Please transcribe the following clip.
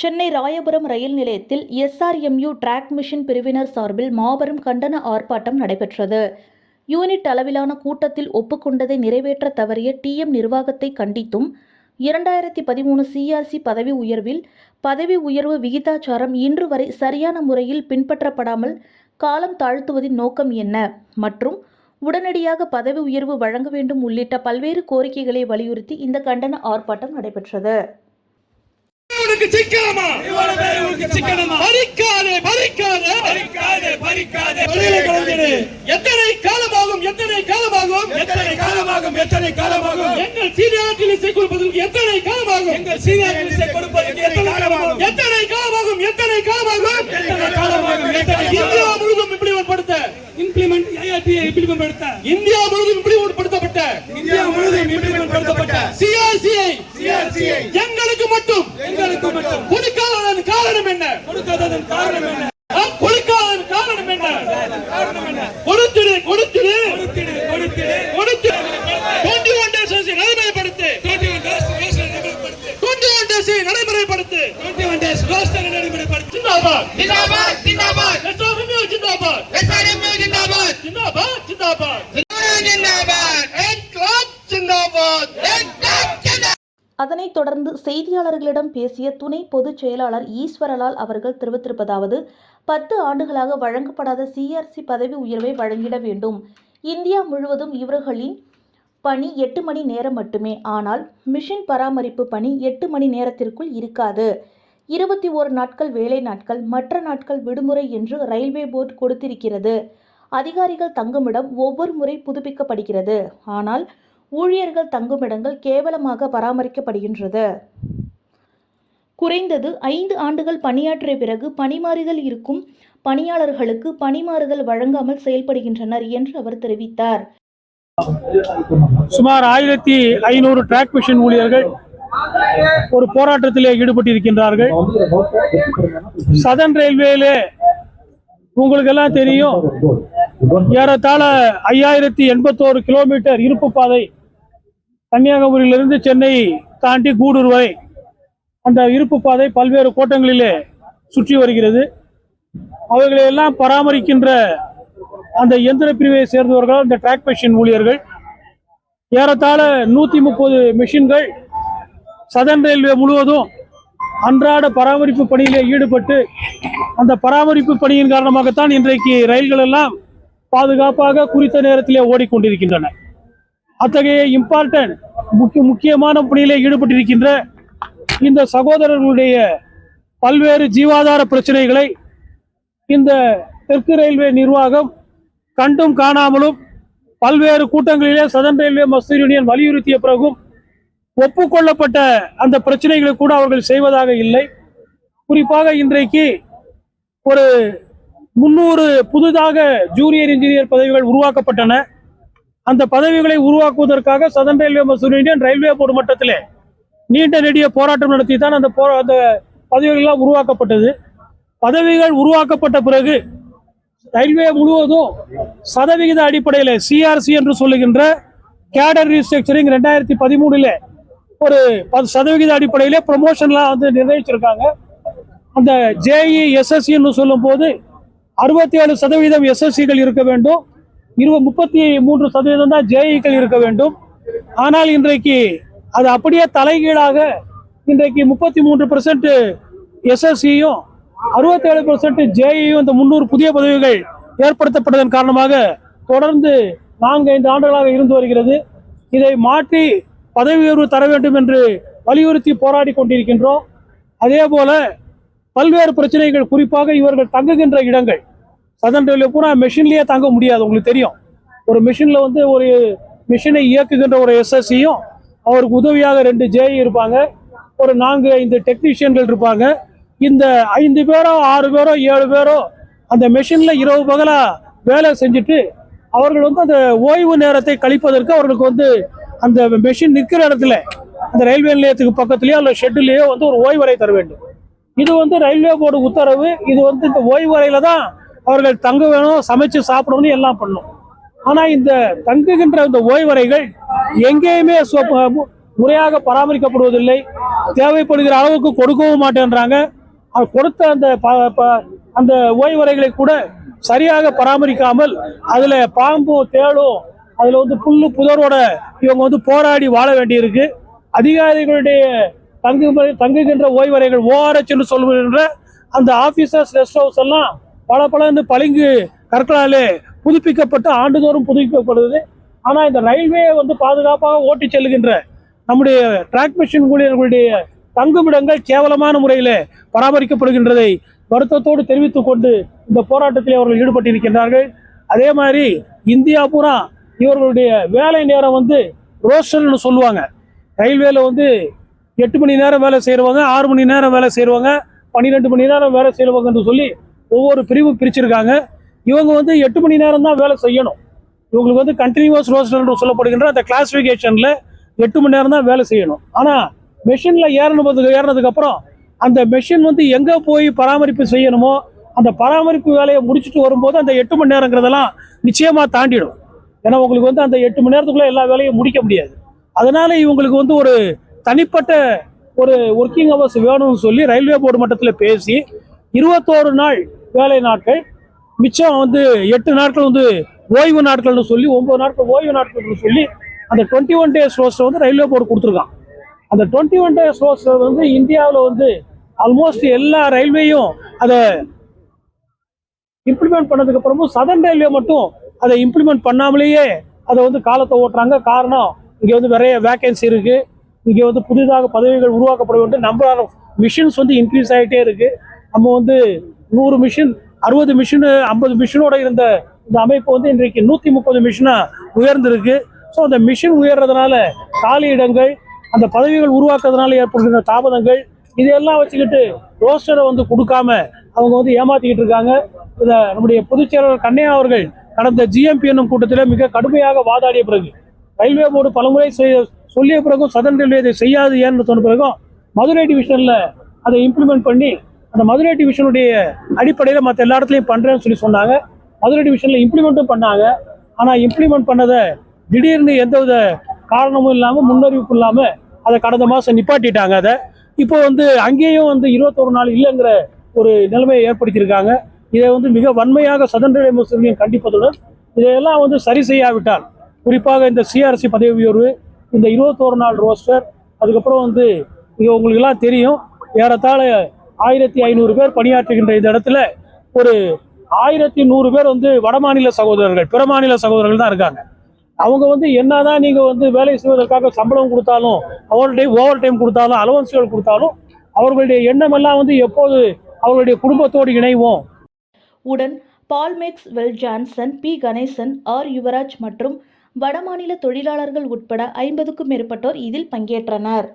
சென்னை ராயபுரம் ரயில் நிலையத்தில் SRMU track machine பிரிவினர் சார்பில் மாபெரும் கண்டன ஆர்ப்பாட்டம் நடைபெற்றது. யூனிட் அளவிலான கூட்டத்தில் ஒப்புக்கொண்டதை நிறைவேற்ற தவறிய டிஎம் நிர்வாகத்தை கண்டித்தும் இரண்டாயிரத்தி பதிமூணு சிஆர்சி பதவி உயர்வில் பதவி உயர்வு விகிதாச்சாரம் இன்று வரை சரியான முறையில் பின்பற்றப்படாமல் காலம் தாழ்த்துவதின் நோக்கம் என்ன? மற்றும் உடனடியாக பதவி உயர்வு வழங்க வேண்டும் உள்ளிட்ட பல்வேறு கோரிக்கைகளை வலியுறுத்தி இந்த கண்டன ஆர்ப்பாட்டம் நடைபெற்றது. உனக்கு சிக்கனமா? பறிக்காதே பறிக்காதே. பறிக்காதே பறிக்காதே. தொழிலை கலைஞரே எத்தனை காலமாகும் எத்தனை காலமாகும்? எத்தனை காலமாகும் எத்தனை காலமாகும்? எங்கள் சீனியாரிட்டி லிஸ்டை கொடுப்பதற்கு எத்தனை காலமாகும்? எங்கள் சீனியர் லிஸ்டை கொடுப்பதற்கு எத்தனை காலமாகும்? எத்தனை காலமாகும்? எத்தனை காலமாகும்? எத்தனை காலமாகும்? எத்தனை இந்தியா முழுவதும் இம்ப்ளிமெண்ட் படுத்த இம்ப்ளிமெண்ட் ஐஆர்டியை இம்ப்ளிமெண்ட் படுத்த இந்தியா முழுவதும் இம்ப்ளிமெண்ட் படுத்தப்பட்ட இந்தியா முழுவதும் இம்ப்ளிமெண்ட் படுத்தப்பட்ட சிஆர்சிஐ சிஆர்சியை ஜிந்தாபாத் அதனைத் தொடர்ந்து செய்தியாளர்களிடம் பேசிய துணை பொதுச் செயலாளர் ஈஸ்வரலால் அவர்கள் தெரிவித்திருப்பதாவது பத்து ஆண்டுகளாக வழங்கப்படாத சிஆர்சி பதவி உயர்வை வழங்கிட வேண்டும். இந்தியா முழுவதும் இவர்களின் பணி எட்டு மணி நேரம் மட்டுமே. ஆனால் மிஷின் பராமரிப்பு பணி எட்டு மணி நேரத்திற்குள் இருக்காது. இருபத்தி ஓரு நாட்கள் வேலை நாட்கள் மற்ற நாட்கள் விடுமுறை என்று ரயில்வே போர்டு கொடுத்திருக்கிறது. அதிகாரிகள் தங்குமிடம் ஒவ்வொரு முறை புதுப்பிக்கப்படுகிறது. ஆனால் ஊழியர்கள் தங்குமிடங்கள் கேவலமாக பராமரிக்கப்படுகின்றது. குறைந்தது ஐந்து ஆண்டுகள் பணியாற்றிய பிறகு பணிமாறுதல் இருக்கும் பணியாளர்களுக்கு பணிமாறுதல் வழங்காமல் செயல்படுகின்றனர் என்று அவர் தெரிவித்தார். சுமார் ஆயிரத்தி ஐநூறு டிராக் மிஷின் ஊழியர்கள் ஒரு போராட்டத்திலே ஈடுபட்டிருக்கின்றார்கள். சதன் ரயில்வேலே உங்களுக்கு எல்லாம் தெரியும். ஏறத்தாழ ஐயாயிரத்தி எண்பத்தோரு கிலோமீட்டர் இருப்பு பாதை கன்னியாகுமரியிலிருந்து சென்னை தாண்டி கூடூர் வரை அந்த இருப்பு பாதை பல்வேறு கோட்டங்களிலே சுற்றி வருகிறது. அவர்களை எல்லாம் பராமரிக்கின்ற அந்த இயந்திர பிரிவை சேர்ந்தவர்கள் அந்த டிராக் மிஷின் ஊழியர்கள் ஏறத்தாழ நூற்றி முப்பது மிஷின்கள் சதன் ரயில்வே முழுவதும் அன்றாட பராமரிப்பு பணியிலே ஈடுபட்டு அந்த பராமரிப்பு பணியின் காரணமாகத்தான் இன்றைக்கு ரயில்கள் எல்லாம் பாதுகாப்பாக குறித்த நேரத்திலே ஓடிக்கொண்டிருக்கின்றன. அத்தகைய இம்பார்ட்டன்ட் முக்கிய முக்கியமான பணியிலே ஈடுபட்டிருக்கின்ற இந்த சகோதரர்களுடைய பல்வேறு ஜீவாதார பிரச்சனைகளை இந்த தெற்கு ரயில்வே நிர்வாகம் கண்டும் காணாமலும் பல்வேறு கூட்டங்களிலே சதன் ரயில்வே மஸ்தூர் யூனியன் வலியுறுத்திய பிறகும் ஒப்புக்கொள்ளப்பட்ட அந்த பிரச்சனைகளை கூட அவர்கள் செய்வதாக இல்லை. குறிப்பாக இன்றைக்கு ஒரு முன்னூறு புதிதாக ஜூனியர் இன்ஜினியர் பதவிகள் உருவாக்கப்பட்டன. அந்த பதவிகளை உருவாக்குவதற்காக Southern Railway Mazdoor Union Railway Board மட்டத்திலே நீண்ட நெடிய போராட்டம் நடத்தி தான் அந்த போ அந்த பதவிகள்லாம் உருவாக்கப்பட்டது. பதவிகள் உருவாக்கப்பட்ட பிறகு ரயில்வே முழுவதும் சதவிகித அடிப்படையில் சிஆர்சி என்று சொல்லுகின்ற கேடர் ரீஸ்ட்ரக்சரிங் ரெண்டாயிரத்தி பதிமூணுல ஒரு பத்து சதவிகித அடிப்படையிலே ப்ரொமோஷன்லாம் வந்து நிர்ணயிச்சிருக்காங்க. அந்த ஜேஇ எஸ்எஸ்சின்னு சொல்லும் போது அறுபத்தி ஏழு சதவீதம் எஸ்எஸ்சிகள் இருக்க வேண்டும். இருபது முப்பத்தி மூன்று சதவீதம் தான் ஜேஇக்கள் இருக்க வேண்டும். ஆனால் இன்றைக்கு அது அப்படியே தலைகீழாக இன்றைக்கு முப்பத்தி மூன்று பெர்சன்ட் எஸ்எஸ்சியும் அறுபத்தேழு பெர்சன்ட் ஜேஇயும் இந்த முந்நூறு புதிய பதவிகள் ஏற்படுத்தப்பட்டதன் காரணமாக தொடர்ந்து நான்கு ஐந்து ஆண்டுகளாக இருந்து வருகிறது. இதை மாற்றி பதவி உயர்வு தர வேண்டும் என்று வலியுறுத்தி போராடி கொண்டிருக்கின்றோம். அதே போல பல்வேறு பிரச்சனைகள் குறிப்பாக இவர்கள் தங்குகின்ற இடங்கள். சதன் ரயில்வே பூரா மிஷின்லேயே தங்க முடியாது உங்களுக்கு தெரியும். ஒரு மிஷினில் வந்து ஒரு மிஷினை இயக்குகின்ற ஒரு எஸ்எஸ்சியும் அவருக்கு உதவியாக ரெண்டு ஜேஇ இருப்பாங்க. ஒரு நான்கு ஐந்து டெக்னீஷியன்கள் இருப்பாங்க. இந்த ஐந்து பேரோ ஆறு பேரோ ஏழு பேரோ அந்த மிஷினில் இரவு பகலாக வேலை செஞ்சுட்டு அவர்கள் வந்து அந்த ஓய்வு நேரத்தை கழிப்பதற்கு அவர்களுக்கு வந்து அந்த மெஷின் நிற்கிற இடத்துல அந்த ரயில்வே நிலையத்துக்கு பக்கத்துலேயோ அல்ல ஷெட்டுலேயோ வந்து ஒரு ஓய்வறை தர வேண்டும். இது வந்து ரயில்வே போர்டு உத்தரவு. இது வந்து இந்த ஓய்வறையில் தான் அவர்கள் தங்க வேணும் சமைச்சு சாப்பிடணும்னு எல்லாம் பண்ணும். ஆனால் இந்த தங்குகின்ற இந்த ஓய்வறைகள் எங்கேயுமே சொ- முறையாக பராமரிக்கப்படுவதில்லை. தேவைப்படுகிற அளவுக்கு கொடுக்கவும் மாட்டேன்றாங்க. அவர் கொடுத்த அந்த ப- ப- அந்த ஓய்வறைகளை கூட சரியாக பராமரிக்காமல் அதில் பாம்பும் தேளும் அதில் வந்து புல்லு புதரோட இவங்க வந்து போராடி வாழ வேண்டியிருக்கு. அதிகாரிகளுடைய தங்கு தங்குகின்ற ஓய்வறைகள் ஓஆர்எச் என்று சொல்கின்ற அந்த ஆஃபீஸர்ஸ் ரெஸ்ட் ஹவுஸ் எல்லாம் பல பலன்னு பளிங்கு கற்களாலே புதுப்பிக்கப்பட்டு ஆண்டுதோறும் புதுப்பிக்கப்படுது. ஆனால் இந்த ரயில்வே வந்து பாதுகாப்பாக ஓட்டி செல்லுகின்ற நம்முடைய டிராக் மிஷின் ஊழியர்களுடைய தங்குமிடங்கள் கேவலமான முறையில் பராமரிக்கப்படுகின்றதை வருத்தத்தோடு தெரிவித்துக் கொண்டு இந்த போராட்டத்தில் அவர்கள் ஈடுபட்டிருக்கின்றார்கள். அதே மாதிரி இந்தியா பூரா இவர்களுடைய வேலை நேரம் வந்து ரோஸ்டர்னு சொல்லுவாங்க. ரயில்வேல வந்து எட்டு மணி நேரம் வேலை செய்கிறவங்க ஆறு மணி நேரம் வேலை செய்கிறவங்க பன்னிரெண்டு மணி நேரம் வேலை செய்கிறவங்கன்னு சொல்லி ஒவ்வொரு பிரிவு பிரிச்சிருக்காங்க. இவங்க வந்து எட்டு மணி நேரம் தான் வேலை செய்யணும். இவங்களுக்கு வந்து கண்டினியூஸ் ரோஸ்டர்னு சொல்லப்படுகின்ற அந்த கிளாசிஃபிகேஷனில் எட்டு மணி நேரம் தான் வேலை செய்யணும். ஆனால் மெஷினில் ஏறினதுக்கு ஏறினதுக்கு அப்புறம் அந்த மெஷின் வந்து எங்கே போய் பராமரிப்பு செய்யணுமோ அந்த பராமரிப்பு வேலையை முடிச்சுட்டு வரும்போது அந்த எட்டு மணி நேரங்கிறதெல்லாம் நிச்சயமாக தாண்டிடும். ஏன்னா உங்களுக்கு வந்து அந்த எட்டு மணி நேரத்துக்குள்ளே எல்லா வேலையும் முடிக்க முடியாது. அதனால இவங்களுக்கு வந்து ஒரு தனிப்பட்ட ஒரு ஒர்க்கிங் ஹவர்ஸ் வேணும்னு சொல்லி ரயில்வே போர்டு மட்டத்தில் பேசி இருபத்தோரு நாள் வேலை நாட்கள் மிச்சம் வந்து எட்டு நாட்கள் வந்து ஓய்வு நாட்கள்னு சொல்லி ஒன்பது நாட்கள் ஓய்வு நாட்கள்னு சொல்லி அந்த டுவெண்ட்டி ஒன் டேஸ் ரோஸ்டர் வந்து ரயில்வே போர்டு கொடுத்துருக்கான். அந்த டுவெண்ட்டி ஒன் டேஸ் ரோஸ்டர் வந்து இந்தியாவில் வந்து ஆல்மோஸ்ட் எல்லா ரயில்வேயும் அதை இம்ப்ளிமெண்ட் பண்ணதுக்கு அப்புறமும் சதன் ரயில்வே மட்டும் அதை இம்ப்ளிமெண்ட் பண்ணாமலேயே அதை வந்து காலத்தை ஓட்டுறாங்க. காரணம் இங்கே வந்து நிறைய வேக்கன்சி இருக்குது இங்கே வந்து புதிதாக பதவிகள் உருவாக்கப்பட வேண்டும் நம்பர் ஆஃப் மிஷின்ஸ் வந்து இன்க்ரீஸ் ஆகிட்டே இருக்குது நம்ம வந்து நூறு மிஷின் அறுபது மிஷின் ஐம்பது மிஷினோட இருந்த இந்த அமைப்பு வந்து இன்றைக்கு நூற்றி முப்பது மிஷினாக உயர்ந்திருக்கு. ஸோ அந்த மிஷின் உயர்றதுனால காலி இடங்கள் அந்த பதவிகள் உருவாக்குறதுனால ஏற்படுகின்ற தாமதங்கள் இதையெல்லாம் வச்சுக்கிட்டு ரோஸ்டரை வந்து கொடுக்காம அவங்க வந்து ஏமாத்திக்கிட்டு இருக்காங்க. இதை நம்முடைய பொதுச் செயலாளர் கண்ணையா அவர்கள் கடந்த ஜிஎம்பி என்னும் கூட்டத்தில் மிக கடுமையாக வாதாடிய பிறகு ரயில்வே போர்டு பலமுறை செய்ய- சொல்லிய பிறகும் சதன் ரயில்வே இதை செய்யாது ஏன்னு சொன்ன பிறகும் மதுரை டிவிஷனில் அதை இம்ப்ளிமெண்ட் பண்ணி அந்த மதுரை டிவிஷனுடைய அடிப்படையில் மற்ற எல்லா இடத்துலையும் பண்ணுறேன்னு சொல்லி சொன்னாங்க. மதுரை டிவிஷனில் இம்ப்ளிமெண்ட்டும் பண்ணாங்க. ஆனால் இம்ப்ளிமெண்ட் பண்ணதை திடீர்னு எந்தவித காரணமும் இல்லாமல் முன்னறிவிப்பு இல்லாமல் அதை கடந்த மாதம் நிப்பாட்டிட்டாங்க அதை. இப்போ வந்து அங்கேயும் வந்து இருபத்தொரு நாள் இல்லைங்கிற ஒரு நிலைமையை ஏற்படுத்தியிருக்காங்க. இதை வந்து மிக வன்மையாக சதன் முஸ்லிம்கள் கண்டிப்பதுடன் இதையெல்லாம் வந்து சரி செய்யாவிட்டால் குறிப்பாக இந்த சிஆர்சி பதவி உயர்வு இந்த இருபத்தோரு நாள் ரோஸ்டர் அதுக்கப்புறம் வந்து இங்கே உங்களுக்கெல்லாம் தெரியும் ஏறத்தாழ ஆயிரத்தி ஐநூறு பேர் பணியாற்றுகின்ற இந்த இடத்துல ஒரு ஆயிரத்தி நூறு பேர் வந்து வடமாநில சகோதரர்கள் பிற மாநில சகோதரர்கள் தான் இருக்காங்க. அவங்க வந்து என்னதான் நீங்கள் வந்து வேலை செய்வதற்காக சம்பளம் கொடுத்தாலும் ஓவர் டைம் ஓவர் டைம் கொடுத்தாலும் அலவன்ஸ்கள் கொடுத்தாலும் அவர்களுடைய எண்ணம் எல்லாம் வந்து எப்போது அவர்களுடைய குடும்பத்தோடு இணைவோம் உடன் பால்மெக்ஸ் well Johnson P Ganesan R Yuvaraj மற்றும் வடமாநில தொழிலாளர்கள் உட்பட ஐம்பதுக்கும் மேற்பட்டோர் இதில் பங்கேற்றனர்.